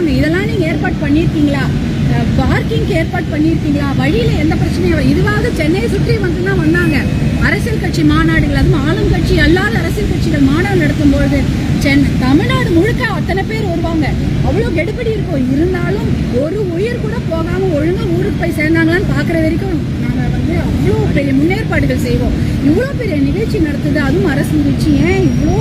கேட்பாங்க இதெல்லாம் நீங்கள் ஏற்பாடு பண்ணியிருக்கீங்களா? பார்க்கிங்க்கு ஏற்பாடு பண்ணியிருக்கீங்களா? வழியில் எந்த பிரச்சனையும் இதுவாக சென்னையை சுற்றி மட்டும்தான் வந்தாங்க. அரசியல் கட்சி மாநாடுகள் அதுவும் ஆளும் கட்சி அல்லாத அரசியல் கட்சிகள் மாநாடு நடத்தும் பொழுது சென்னை தமிழ்நாடு முழுக்க அத்தனை பேர் வருவாங்க. அவ்வளோ கெடுபடி இருக்கும். இருந்தாலும் ஒரு உயிர் கூட போகாமல் ஒழுங்காக ஊருக்கு போய் சேர்ந்தாங்களான்னு பார்க்குற வரைக்கும் நாங்கள் வந்து அவ்வளோ பெரிய முன்னேற்பாடுகள் செய்வோம். இவ்வளோ பெரிய நிகழ்ச்சி நடத்துது. அதுவும் அரசு நிகழ்ச்சி. ஏன் இவ்வளோ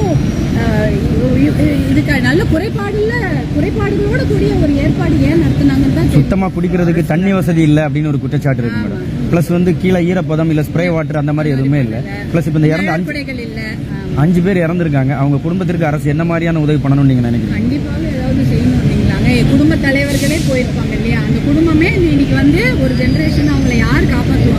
இதுக்கு நல்ல குறைபாடுல குறைபாடுகளோட கூடிய ஒரு ஏற்பாடு ஏன் நடத்துனாங்கன்னு தான் தெரியும். சுத்தமா குடிக்கிறதுக்கு தண்ணி வசதி இல்ல அப்படின்னு ஒரு குற்றச்சாட்டு இருக்கு மேடம் பிளஸ் வந்து கீழே ஈரப்பதம் இல்ல ஸ்ப்ரே வாட்டர் அந்த மாதிரி எதுவுமே இல்ல. பிளஸ் இப்ப இந்த இறந்த அஞ்சு இல்ல. ஆமா. அஞ்சு பேர் இறந்திருக்காங்க. அவங்க குடும்பத்திற்கு அரசு என்ன மாதிரியான உதவி பண்ணணும்னு நீங்க நினைக்கிறீங்க? கண்டிப்பாக ஏதாவது செய்யணும் இல்லைங்களாங்க குடும்ப தலைவர்களே போயிருப்பாங்க இல்லையா? அந்த குடும்பமே இன்னைக்கு வந்து ஒரு ஜெனரேஷன் அவங்கள யார் காப்பாற்றுவாங்க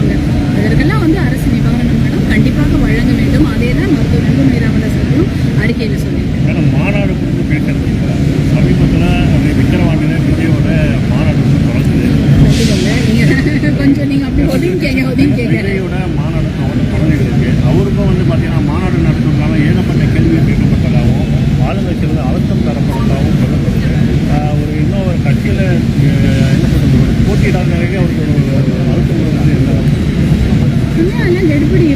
சொல்றது அவருக்கு ஒரு அழுத்தம் கொடுக்குறது என்ன இன்னும் எல்லாம் கெடுபிடி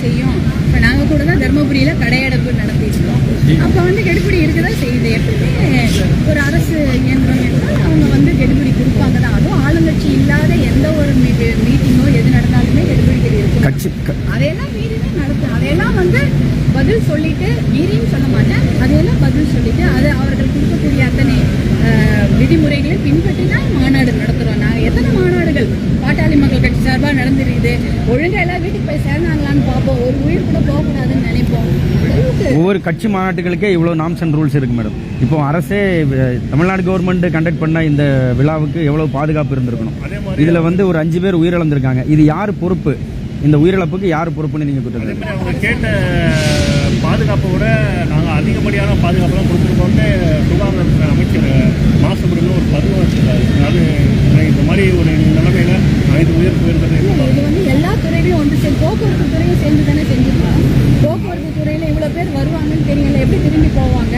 செய்யும் இப்போ நாங்கள் கூட தான் தருமபுரியில் கடையடைப்பு நடத்தியிருக்கோம் அப்போ வந்து கெடுபிடி இருக்கதான் செய்யுது எப்பவுமே ஒரு அரசு இயந்திரம் என்றால் அவங்க வந்து கெடுபிடி கொடுப்பாங்க தான் அதுவும் ஆளுங்கட்சி இல்லாத எந்த ஒரு மீட்டிங்கோ எது நடந்தாலுமே கெடுபிடிகள் இருக்கும் கட்சி க- அதையெல்லாம் மீறி தான் நடக்கும். அதையெல்லாம் வந்து பதில் சொல்லிட்டு மீறின்னு சொல்ல மாட்டேன் அதையெல்லாம் பதில் சொல்லிட்டு அது அவர்கள் கொடுக்கக்கூடிய அத்தனை அஹ், விதிமுறைகளை பின்பற்றி தான் மாநாடு நடத்துகிறோம் நாங்கள் எத்தனை மாநாடுகள் பாட்டாளி சார்பாக நடந்துருக்குது. ஒழுங்கா எல்லாம் வீட்டுக்கு போய் சேர்ந்தாங்களான்னு பார்ப்போம். ஒரு உயிர் கூட போகக்கூடாதுன்னு நினைப்போம். ஒவ்வொரு கட்சி மாநாட்டுகளுக்கே இவ்வளவு நாம்ஸ் அண்ட் ரூல்ஸ் இருக்கு மேடம். இப்போ அரசே தமிழ்நாடு கவர்மெண்ட் கண்டக்ட் பண்ண இந்த விழாவுக்கு எவ்வளவு பாதுகாப்பு இருந்திருக்கணும். அதே மாதிரி இதுல வந்து ஒரு அஞ்சு பேர் உயிரிழந்திருக்காங்க. இது யார் பொறுப்பு? இந்த உயிரிழப்புக்கு யார் பொறுப்புன்னு நீங்க குற்றம் அதே மாதிரி அவங்க கேட்ட பாதுகாப்பை விட நாங்கள் அதிகப்படியான பாதுகாப்பு தான் கொடுத்துருக்கோம்னு சுகாதாரத்துறை அமைச்சர் மாசுபடினு ஒரு பதிவு வச்சிருக்காரு அது இந்த மாதிரி ஒரு நிலைமையில ஐந்து உயிர் போயிருந்தது இல்ல, இது வந்து எல்லா துறையிலையும் ஒன்று சேர்ந்து போக்குவரத்து துறையும் சேர்ந்து தானே செஞ்சிருக்கோம். போக்குவரத்து துறையில் இவ்வளோ பேர் வருவாங்கன்னு தெரியல. எப்படி திரும்பி போவாங்க?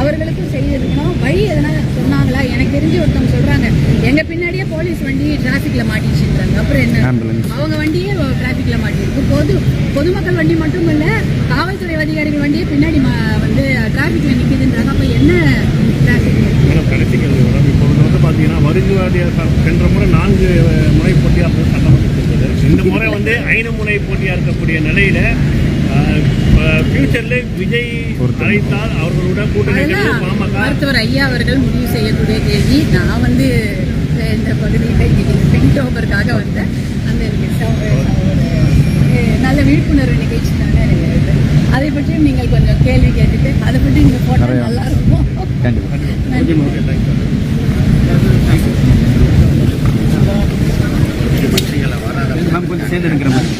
அவர்களுக்கும் செய்திருக்கணும் வழி எதனா சொன்னாங்களா? எனக்கு தெரிஞ்சு ஒருத்தவங்க சொல்றாங்க எங்க பின்னாடியே போலீஸ் வண்டி டிராஃபிக்ல மாட்டிச்சுன்றாங்க அப்புறம் என்ன? அவங்க வண்டியே டிராஃபிக்ல மாட்டிருக்கு பொது பொதுமக்கள் வண்டி மட்டும் இல்ல காவல்துறை அதிகாரிகள் வண்டியே பின்னாடி வந்து டிராஃபிக்ல நிக்குதுன்றாங்க. அப்ப என்ன டிராஃபிக் மேடம் கடைசி கேள்வி மேடம் இப்போ வந்து பார்த்தீங்கன்னா வருங்கால சென்ற முறை நான்கு முறை போட்டியாக இருந்தது சட்டமன்றத்தில் இருந்தது இந்த முறை வந்து ஐந்து முறை போட்டியாக இருக்கக்கூடிய நிலையில ஃபியூச்சரில் விஜய் அழைத்தால் அவர்களோட கூட்டணி மருத்துவர் ஐயா அவர்கள் முடிவு செய்யக்கூடிய கேள்வி. நான் வந்து இந்த பகுதியில் பின்டோபருக்காக வந்தேன் அந்த நல்ல விழிப்புணர்வு நிகழ்ச்சி தானே. அதை பற்றியும் நீங்கள் கொஞ்சம் கேள்வி கேட்டுட்டு அதை பற்றி போட்டால் நிறையா. நல்லா இருக்கும். கண்டிப்பா. நன்றி சேர்ந்து இருக்கிற மாதிரி.